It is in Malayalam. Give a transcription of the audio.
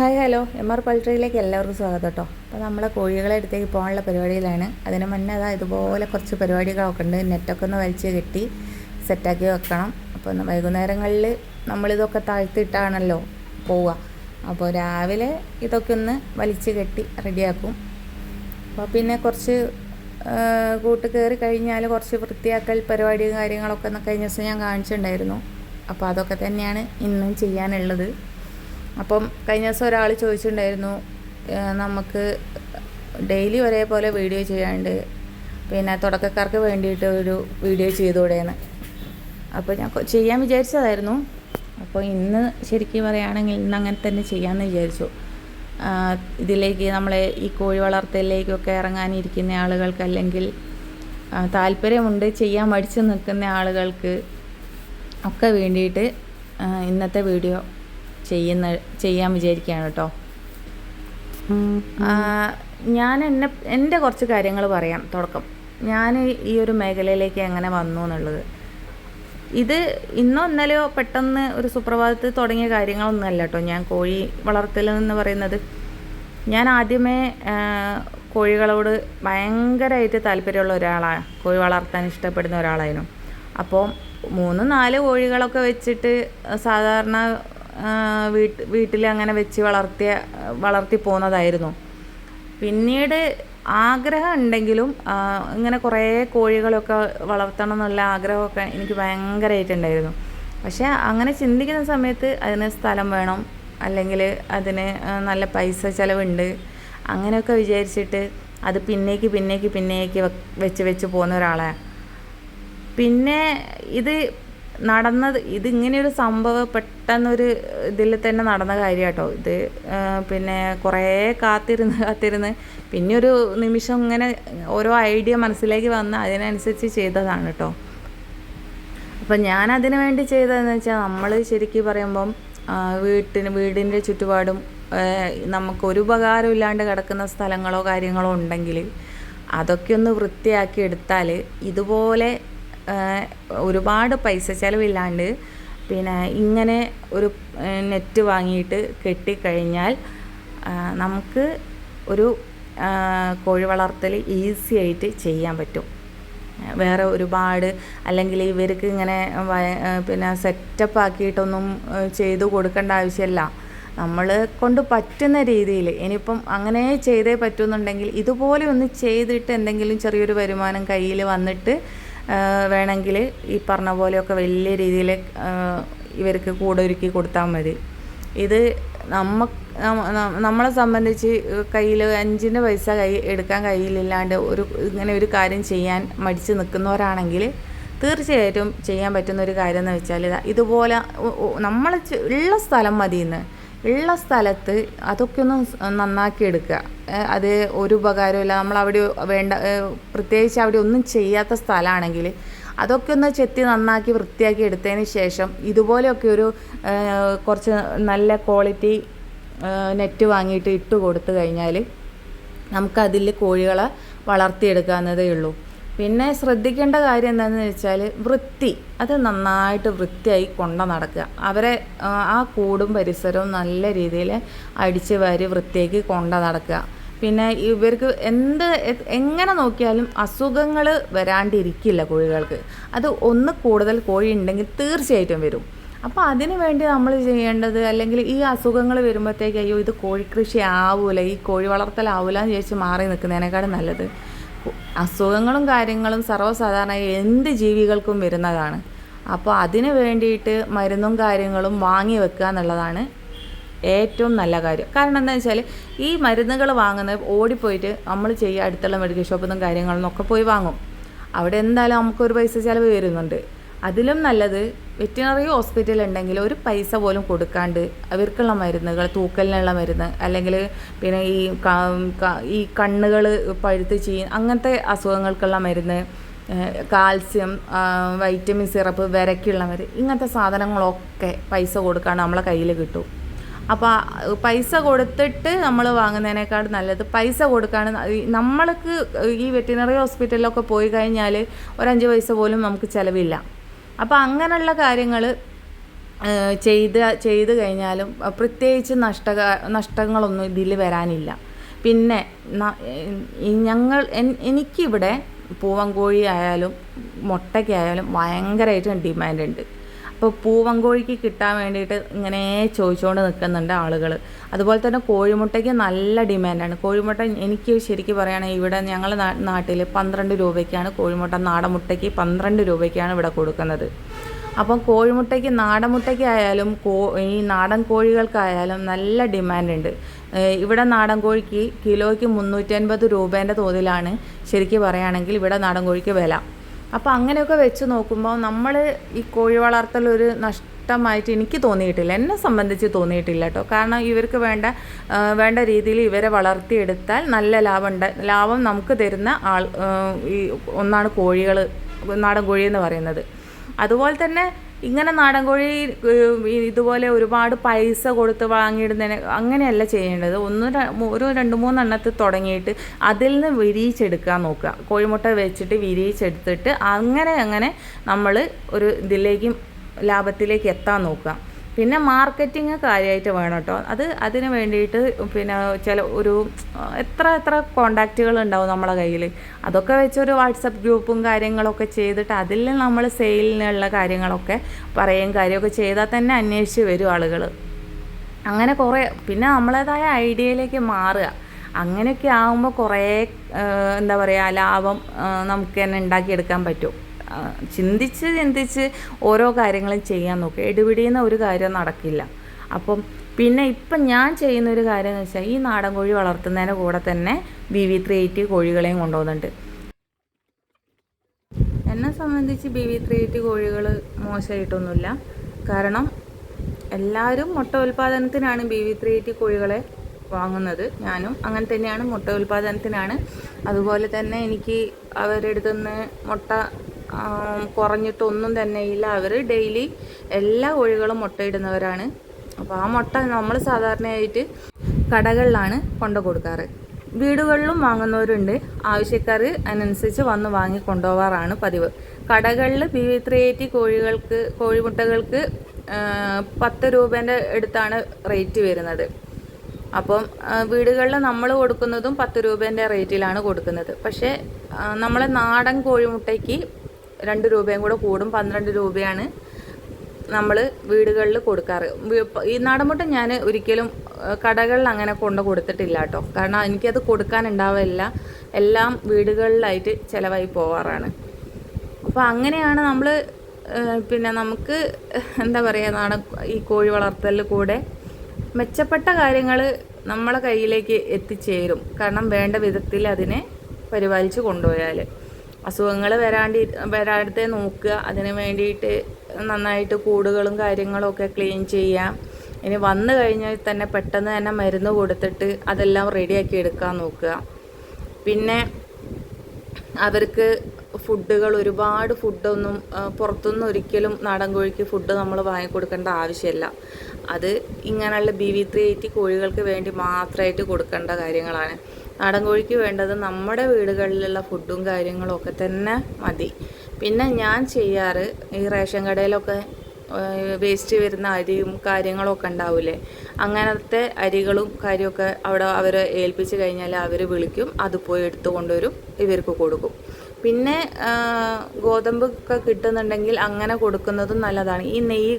Hi hello. എം ആർ പൾട്രിയിലേക്ക് എല്ലാവർക്കും സ്വാഗതം കേട്ടോ. അപ്പോൾ നമ്മളെ കോഴികളെ അടുത്തേക്ക് പോകാനുള്ള പരിപാടിയിലാണ്. അതിന് മുന്നേ അതാ ഇതുപോലെ കുറച്ച് പരിപാടികളൊക്കെ ഉണ്ട്. നെറ്റൊക്കെ ഒന്ന് വലിച്ച് കെട്ടി സെറ്റാക്കി വെക്കണം. അപ്പോൾ വൈകുന്നേരങ്ങളിൽ നമ്മളിതൊക്കെ താഴ്ത്തിയിട്ടാണല്ലോ പോവുക. അപ്പോൾ രാവിലെ ഇതൊക്കെ ഒന്ന് വലിച്ച് കെട്ടി റെഡിയാക്കും. അപ്പോൾ പിന്നെ കുറച്ച് കൂട്ട് കയറി കഴിഞ്ഞാൽ കുറച്ച് വൃത്തിയാക്കൽ പരിപാടിയും കാര്യങ്ങളൊക്കെ ഒന്ന് കഴിഞ്ഞ ദിവസം ഞാൻ കാണിച്ചിട്ടുണ്ടായിരുന്നു. അപ്പോൾ അതൊക്കെ തന്നെയാണ് ഇന്നും ചെയ്യാനുള്ളത്. അപ്പം കഴിഞ്ഞ ദിവസം ഒരാൾ ചോദിച്ചിട്ടുണ്ടായിരുന്നു നമുക്ക് ഡെയിലി ഒരേപോലെ വീഡിയോ ചെയ്യാണ്ട് പിന്നെ തുടക്കക്കാർക്ക് വേണ്ടിയിട്ട് ഒരു വീഡിയോ ചെയ്തുകൂടെയെന്ന് അപ്പോൾ ഞാൻ ചെയ്യാൻ വിചാരിച്ചതായിരുന്നു. അപ്പോൾ ഇന്ന് ശരിക്കും പറയുകയാണെങ്കിൽ ഇന്ന് അങ്ങനെ തന്നെ ചെയ്യാമെന്ന് വിചാരിച്ചു. ഇതിലേക്ക് നമ്മളെ ഈ കോഴി വളർത്തലിലേക്കൊക്കെ ഇറങ്ങാനിരിക്കുന്ന ആളുകൾക്ക് അല്ലെങ്കിൽ താല്പര്യമുണ്ട് ചെയ്യാൻ മടിച്ചു നിൽക്കുന്ന ആളുകൾക്ക് ഒക്കെ വേണ്ടിയിട്ട് ഇന്നത്തെ വീഡിയോ ചെയ്യുന്ന ചെയ്യാൻ വിചാരിക്കുകയാണ് കേട്ടോ. ഞാൻ എന്നെ എന്റെ കുറച്ച് കാര്യങ്ങൾ പറയാം തുടക്കം. ഞാൻ ഈ ഒരു മേഖലയിലേക്ക് എങ്ങനെ വന്നു എന്നുള്ളത്. ഇത് ഇന്നോ ഇന്നലെയോ പെട്ടെന്ന് ഒരു സുപ്രഭാതത്തിൽ തുടങ്ങിയ കാര്യങ്ങളൊന്നുമല്ല കേട്ടോ. ഞാൻ കോഴി വളർത്തൽ എന്ന് പറയുന്നത്. ഞാൻ ആദ്യമേ കോഴികളോട് ഭയങ്കരമായിട്ട് താല്പര്യമുള്ള ഒരാളാണ് കോഴി വളർത്താൻ ഇഷ്ടപ്പെടുന്ന ഒരാളായിരുന്നു. അപ്പോൾ മൂന്ന് നാല് കോഴികളൊക്കെ വെച്ചിട്ട് സാധാരണ വീട്ട് വീട്ടിൽ അങ്ങനെ വെച്ച് വളർത്തിയ വളർത്തി പോകുന്നതായിരുന്നു പിന്നീട് ആഗ്രഹം ഉണ്ടെങ്കിലും ഇങ്ങനെ കുറേ കോഴികളൊക്കെ വളർത്തണം എന്നുള്ള ആഗ്രഹമൊക്കെ എനിക്ക് ഭയങ്കരമായിട്ടുണ്ടായിരുന്നു പക്ഷേ അങ്ങനെ ചിന്തിക്കുന്ന സമയത്ത് അതിന് സ്ഥലം വേണം അല്ലെങ്കിൽ അതിന് നല്ല പൈസ ചിലവുണ്ട്. അങ്ങനെയൊക്കെ വിചാരിച്ചിട്ട് അത് പിന്നേക്ക് പിന്നേക്ക് പിന്നേക്ക് വെച്ച് വെച്ച് പോകുന്ന ഒരാളാണ് പിന്നെ ഇത് നടന്നത് ഇത് ഇങ്ങനെയൊരു സംഭവം പെട്ടെന്നൊരു ഇതിൽ തന്നെ നടന്ന കാര്യം കേട്ടോ ഇത് പിന്നെ കുറേ കാത്തിരുന്ന് കാത്തിരുന്ന് പിന്നെ ഒരു നിമിഷം ഇങ്ങനെ ഓരോ ഐഡിയ മനസ്സിലേക്ക് വന്ന് അതിനനുസരിച്ച് ചെയ്തതാണ് കേട്ടോ അപ്പം ഞാൻ അതിനു വേണ്ടി ചെയ്തതെന്ന് വെച്ചാൽ നമ്മൾ ശരിക്കും പറയുമ്പം വീട്ടിന് വീടിന്റെ ചുറ്റുപാടും നമുക്ക് ഒരു ഉപകാരം ഇല്ലാണ്ട് കിടക്കുന്ന സ്ഥലങ്ങളോ കാര്യങ്ങളോ ഉണ്ടെങ്കിൽ അതൊക്കെ ഒന്ന് വൃത്തിയാക്കി എടുത്താൽ ഇതുപോലെ ഒരുപാട് പൈസ ചിലവില്ലാണ്ട് പിന്നെ ഇങ്ങനെ ഒരു നെറ്റ് വാങ്ങിയിട്ട് കെട്ടിക്കഴിഞ്ഞാൽ നമുക്ക് ഒരു കോഴി വളർത്തൽ ഈസി ആയിട്ട് ചെയ്യാൻ പറ്റും. വേറെ ഒരുപാട് അല്ലെങ്കിൽ ഇവർക്ക് ഇങ്ങനെ പിന്നെ സെറ്റപ്പ് ആക്കിയിട്ടൊന്നും ചെയ്തു കൊടുക്കേണ്ട ആവശ്യമില്ല നമ്മൾ കൊണ്ട് പറ്റുന്ന രീതിയിൽ ഇനിയിപ്പം അങ്ങനെ ചെയ്തേ പറ്റുന്നുണ്ടെങ്കിൽ ഇതുപോലെ ഒന്ന് ചെയ്തിട്ട് എന്തെങ്കിലും ചെറിയൊരു വരുമാനം കയ്യിൽ വന്നിട്ട് വേണമെങ്കിൽ ഈ പറഞ്ഞ പോലെയൊക്കെ വലിയ രീതിയിൽ ഇവർക്ക് കൂടെ ഒരുക്കി കൊടുത്താൽ മതി. ഇത് നമ്മ നമ്മ- നമ്മളെ സംബന്ധിച്ച് കയ്യിൽ അഞ്ചിന്റെ പൈസ കൈ എടുക്കാൻ കയ്യിലില്ലാണ്ട് ഒരു ഇങ്ങനെ ഒരു കാര്യം ചെയ്യാൻ മടിച്ച് നിൽക്കുന്നവരാണെങ്കിൽ തീർച്ചയായിട്ടും ചെയ്യാൻ പറ്റുന്ന ഒരു കാര്യം എന്ന് വെച്ചാൽ ഇതുപോലെ നമ്മൾ ഉള്ള സ്ഥലം മതിയെന്ന്. ഉള്ള സ്ഥലത്ത് അതൊക്കെ ഒന്ന് നന്നാക്കി എടുക്കുക. അത് ഒരു ഉപകാരമില്ല നമ്മൾ അവിടെ വേണ്ട പ്രത്യേകിച്ച് അവിടെ ഒന്നും ചെയ്യാത്ത സ്ഥലമാണെങ്കിൽ അതൊക്കെ ഒന്ന് ചെത്തി നന്നാക്കി വൃത്തിയാക്കി എടുത്തതിന് ശേഷം ഇതുപോലെയൊക്കെ ഒരു കുറച്ച് നല്ല ക്വാളിറ്റി നെറ്റ് വാങ്ങിയിട്ട് ഇട്ട് കൊടുത്തു കഴിഞ്ഞാൽ നമുക്കതിൽ കോഴികളെ വളർത്തിയെടുക്കാവുന്നതേ ഉള്ളൂ. പിന്നെ ശ്രദ്ധിക്കേണ്ട കാര്യം എന്താണെന്ന് വെച്ചാൽ വൃത്തി. അത് നന്നായിട്ട് വൃത്തിയായി കൊണ്ട നടക്കുക. അവരെ ആ, കൂടും പരിസരവും നല്ല രീതിയിൽ അടിച്ച് വാരി വൃത്തിയാക്കി കൊണ്ട നടക്കുക. പിന്നെ ഇവർക്ക് എന്ത് എങ്ങനെ നോക്കിയാലും അസുഖങ്ങൾ വരാണ്ടിരിക്കില്ല കോഴികൾക്ക്. അത് ഒന്ന് കൂടുതൽ കോഴി ഉണ്ടെങ്കിൽ തീർച്ചയായിട്ടും വരും. അപ്പോൾ അതിനു വേണ്ടി നമ്മൾ ചെയ്യേണ്ടത് അല്ലെങ്കിൽ ഈ അസുഖങ്ങൾ വരുമ്പോഴത്തേക്ക് അയ്യോ ഇത് കോഴിക്കൃഷി ആവൂല ഈ കോഴി വളർത്തലാവൂല എന്ന് ചോദിച്ച് മാറി നിൽക്കുന്നതിനേക്കാളും നല്ലത് അസുഖങ്ങളും കാര്യങ്ങളും സർവസാധാരണ എന്ത് ജീവികൾക്കും വരുന്നതാണ്. അപ്പോൾ അതിന് വേണ്ടിയിട്ട് മരുന്നും കാര്യങ്ങളും വാങ്ങി വെക്കുക എന്നുള്ളതാണ് ഏറ്റവും നല്ല കാര്യം. കാരണം എന്താ വെച്ചാൽ ഈ മരുന്നുകൾ വാങ്ങുന്നത് ഓടിപ്പോയിട്ട് നമ്മൾ ചെയ്യുക അടുത്തുള്ള മെഡിക്കൽ ഷോപ്പിൽ നിന്നും കാര്യങ്ങളിൽ നിന്നൊക്കെ പോയി വാങ്ങും. അവിടെ എന്തായാലും നമുക്കൊരു പൈസ ചിലവ് വരുന്നുണ്ട്. അതിലും നല്ലത് വെറ്റിനറി ഹോസ്പിറ്റൽ ഉണ്ടെങ്കിൽ ഒരു പൈസ പോലും കൊടുക്കാണ്ട് അവർക്കുള്ള മരുന്നുകൾ തൂക്കലിനുള്ള മരുന്ന് അല്ലെങ്കിൽ പിന്നെ ഈ ഈ കണ്ണുകൾ പഴുത്ത് ചെയ്യും അങ്ങനത്തെ അസുഖങ്ങൾക്കുള്ള മരുന്ന് കാൽസ്യം വൈറ്റമിൻ സിറപ്പ് വിരക്കുള്ള മരുന്ന് ഇങ്ങനത്തെ സാധനങ്ങളൊക്കെ പൈസ കൊടുക്കാണ്ട് നമ്മളെ കയ്യിൽ കിട്ടും. അപ്പോൾ പൈസ കൊടുത്തിട്ട് നമ്മൾ വാങ്ങുന്നതിനേക്കാൾ നല്ലത് പൈസ കൊടുക്കാണ് നമ്മൾക്ക് ഈ വെറ്റിനറി ഹോസ്പിറ്റലിലൊക്കെ പോയി കഴിഞ്ഞാൽ ഒരഞ്ച് പൈസ പോലും നമുക്ക് ചിലവില്ല. അപ്പോൾ അങ്ങനെയുള്ള കാര്യങ്ങൾ ചെയ്ത് ചെയ്ത് കഴിഞ്ഞാലും പ്രത്യേകിച്ച് നഷ്ട നഷ്ടങ്ങളൊന്നും ഇതിൽ വരാനില്ല. പിന്നെ ഞങ്ങൾ എനിക്കിവിടെ പൂവൻ കോഴി ആയാലും മുട്ടയ്ക്കായാലും ഭയങ്കരമായിട്ട് ഡിമാൻഡ് ഉണ്ട് അപ്പോൾ പൂവങ്കോഴിക്ക് കിട്ടാൻ വേണ്ടിയിട്ട് ഇങ്ങനെ ചോദിച്ചുകൊണ്ട് നിൽക്കുന്നുണ്ട് ആളുകൾ അതുപോലെ തന്നെ കോഴിമുട്ടയ്ക്ക് നല്ല ഡിമാൻഡാണ്. കോഴിമുട്ട എനിക്ക് ശരിക്കും പറയുകയാണെങ്കിൽ ഇവിടെ ഞങ്ങളുടെ നാട്ടിൽ പന്ത്രണ്ട് രൂപയ്ക്കാണ് കോഴിമുട്ട നാടൻ മുട്ടയ്ക്ക് പന്ത്രണ്ട് രൂപയ്ക്കാണ് ഇവിടെ കൊടുക്കുന്നത്. അപ്പം കോഴിമുട്ടയ്ക്ക് നാടൻ മുട്ടയ്ക്കായാലും കോ ഈ നാടൻ കോഴികൾക്കായാലും നല്ല ഡിമാൻഡുണ്ട്. ഇവിടെ നാടൻ കോഴിക്ക് കിലോയ്ക്ക് മുന്നൂറ്റി അൻപത് രൂപേന്റെ തോതിലാണ് ശരിക്കും പറയുകയാണെങ്കിൽ ഇവിടെ നാടൻ കോഴിക്ക് വില. അപ്പോൾ അങ്ങനെയൊക്കെ വെച്ച് നോക്കുമ്പോൾ നമ്മൾ ഈ കോഴി വളർത്തൽ ഒരു നഷ്ടമായിട്ട് എനിക്ക് തോന്നിയിട്ടില്ല. എന്നെ സംബന്ധിച്ച് തോന്നിയിട്ടില്ല കേട്ടോ. കാരണം ഇവർക്ക് വേണ്ട വേണ്ട രീതിയിൽ ഇവരെ വളർത്തിയെടുത്താൽ നല്ല ലാഭം ഉണ്ട്. ലാഭം നമുക്ക് തരുന്ന ആൾ ഈ ഒന്നാണ് കോഴികൾ നാടൻ കോഴി എന്ന് പറയുന്നത്. അതുപോലെ തന്നെ ഇങ്ങനെ നാടൻ കോഴി ഇതുപോലെ ഒരുപാട് പൈസ കൊടുത്ത് വാങ്ങിയിടുന്നതിന് അങ്ങനെയല്ല ചെയ്യേണ്ടത്. ഒന്ന് ഒരു രണ്ട് മൂന്നെണ്ണത്തിൽ തുടങ്ങിയിട്ട് അതിൽ നിന്ന് വിരിയിച്ചെടുക്കാൻ നോക്കുക. കോഴിമുട്ട വെച്ചിട്ട് വിരിയിച്ചെടുത്തിട്ട് അങ്ങനെ അങ്ങനെ നമ്മൾ ഒരു ഇതിലേക്കും ലാഭത്തിലേക്ക് എത്താൻ നോക്കുക. പിന്നെ മാർക്കറ്റിങ് കാര്യമായിട്ട് വേണം കേട്ടോ. അത് അതിന് വേണ്ടിയിട്ട് പിന്നെ ചില ഒരു എത്ര എത്ര കോണ്ടാക്റ്റുകൾ ഉണ്ടാവും നമ്മളെ കയ്യിൽ അതൊക്കെ വെച്ച് ഒരു വാട്സപ്പ് ഗ്രൂപ്പും കാര്യങ്ങളൊക്കെ ചെയ്തിട്ട് അതിൽ നമ്മൾ സെയിലിനുള്ള കാര്യങ്ങളൊക്കെ പറയും കാര്യമൊക്കെ ചെയ്താൽ തന്നെ അന്വേഷിച്ച് വരും ആളുകൾ അങ്ങനെ കുറേ പിന്നെ നമ്മളേതായ ഐഡിയയിലേക്ക് മാറുക. അങ്ങനെയൊക്കെ ആകുമ്പോൾ കുറേ എന്താ പറയുക ലാഭം നമുക്ക് തന്നെ ഉണ്ടാക്കിയെടുക്കാൻ പറ്റും. ചിന്തിച്ച് ചിന്തിച്ച് ഓരോ കാര്യങ്ങളും ചെയ്യാൻ നോക്കുക. എടുപിടിയുന്ന ഒരു കാര്യം നടക്കില്ല. അപ്പം പിന്നെ ഇപ്പം ഞാൻ ചെയ്യുന്ന ഒരു കാര്യം എന്ന് വെച്ചാൽ ഈ നാടൻ കോഴി വളർത്തുന്നതിന്റെ കൂടെ തന്നെ ബി വി ത്രീ എയ്റ്റി കോഴികളെയും കൊണ്ടുപോകുന്നുണ്ട് എന്നെ സംബന്ധിച്ച് ബി വി ത്രീ എയ്റ്റി കോഴികൾ മോശമായിട്ടൊന്നുമില്ല. കാരണം എല്ലാവരും മുട്ട ഉൽപ്പാദനത്തിനാണ് ബി വി ത്രീ എയ്റ്റി കോഴികളെ വാങ്ങുന്നത്. ഞാനും അങ്ങനെ തന്നെയാണ് മുട്ട ഉൽപ്പാദനത്തിനാണ് അതുപോലെ തന്നെ എനിക്ക് അവരുടെ അടുത്തുനിന്ന് മുട്ട കുറഞ്ഞിട്ടൊന്നും തന്നെ ഇല്ല. അവർ ഡെയിലി എല്ലാ കോഴികളും മുട്ടയിടുന്നവരാണ്. അപ്പോൾ ആ മുട്ട നമ്മൾ സാധാരണയായിട്ട് കടകളിലാണ് കൊണ്ടു കൊടുക്കാറ്. വീടുകളിലും വാങ്ങുന്നവരുണ്ട്. ആവശ്യക്കാർ അതിനനുസരിച്ച് വന്ന് വാങ്ങി കൊണ്ടുപോകാറാണ് പതിവ്. കടകളിൽ ബി ത്രീ എയ്റ്റി കോഴികൾക്ക് കോഴിമുട്ടകൾക്ക് പത്ത് രൂപേന്റെ അടുത്താണ് റേറ്റ് വരുന്നത്. അപ്പം വീടുകളിൽ നമ്മൾ കൊടുക്കുന്നതും പത്ത് രൂപേന്റെ റേറ്റിലാണ് കൊടുക്കുന്നത്. പക്ഷേ നമ്മളെ നാടൻ കോഴിമുട്ടയ്ക്ക് രണ്ട് രൂപയും കൂടെ കൂടും പന്ത്രണ്ട് രൂപയാണ് നമ്മൾ വീടുകളിൽ കൊടുക്കാറ്. ഈ നാടൻമുട്ട ഞാൻ ഒരിക്കലും കടകളിൽ അങ്ങനെ കൊണ്ട് കൊടുത്തിട്ടില്ല കേട്ടോ. കാരണം എനിക്കത് കൊടുക്കാനുണ്ടാവില്ല. എല്ലാം വീടുകളിലായിട്ട് ചിലവായി പോവാറാണ്. അപ്പോൾ അങ്ങനെയാണ് നമ്മൾ പിന്നെ നമുക്ക് എന്താ പറയുക നാടൻ ഈ കോഴി വളർത്തലിൽ കൂടെ മെച്ചപ്പെട്ട കാര്യങ്ങൾ നമ്മളെ കയ്യിലേക്ക് എത്തിച്ചേരും. കാരണം വേണ്ട വിധത്തിൽ അതിനെ പരിപാലിച്ച് കൊണ്ടുപോയാൽ അസുഖങ്ങൾ വരാണ്ടി വരാതെ നോക്കുക. അതിന് വേണ്ടിയിട്ട് നന്നായിട്ട് കൂടുകളും കാര്യങ്ങളും ഒക്കെ ക്ലീൻ ചെയ്യാം ഇനി വന്നു കഴിഞ്ഞാൽ തന്നെ പെട്ടെന്ന് തന്നെ മരുന്ന് കൊടുത്തിട്ട് അതെല്ലാം റെഡിയാക്കി എടുക്കാൻ നോക്കുക. പിന്നെ അവർക്ക് ഫുഡുകൾ ഒരുപാട് ഫുഡൊന്നും പുറത്തുനിന്ന് ഒരിക്കലും നാടൻ കോഴിക്ക് ഫുഡ് നമ്മൾ വാങ്ങിക്കൊടുക്കേണ്ട ആവശ്യമില്ല. അത് ഇങ്ങനെയുള്ള ബി വി ത്രീ എയ്റ്റി കോഴികൾക്ക് വേണ്ടി മാത്രമായിട്ട് കൊടുക്കേണ്ട കാര്യങ്ങളാണ്. നാടൻ കോഴിക്ക് വേണ്ടത് നമ്മുടെ വീടുകളിലുള്ള ഫുഡും കാര്യങ്ങളൊക്കെ തന്നെ മതി. പിന്നെ ഞാൻ ചെയ്യാറ് ഈ റേഷൻ കടയിലൊക്കെ വേസ്റ്റ് വരുന്ന അരിയും കാര്യങ്ങളൊക്കെ ഉണ്ടാവില്ലേ അങ്ങനത്തെ അരികളും കാര്യമൊക്കെ അവിടെ അവർ ഏൽപ്പിച്ച് കഴിഞ്ഞാൽ അവർ വിളിക്കും അത് പോയി എടുത്തു കൊണ്ടുവരും ഇവർക്ക് കൊടുക്കും. പിന്നെ ഗോതമ്പ് ഒക്കെ കിട്ടുന്നുണ്ടെങ്കിൽ അങ്ങനെ കൊടുക്കുന്നതും നല്ലതാണ്. ഈ നെയ്യ്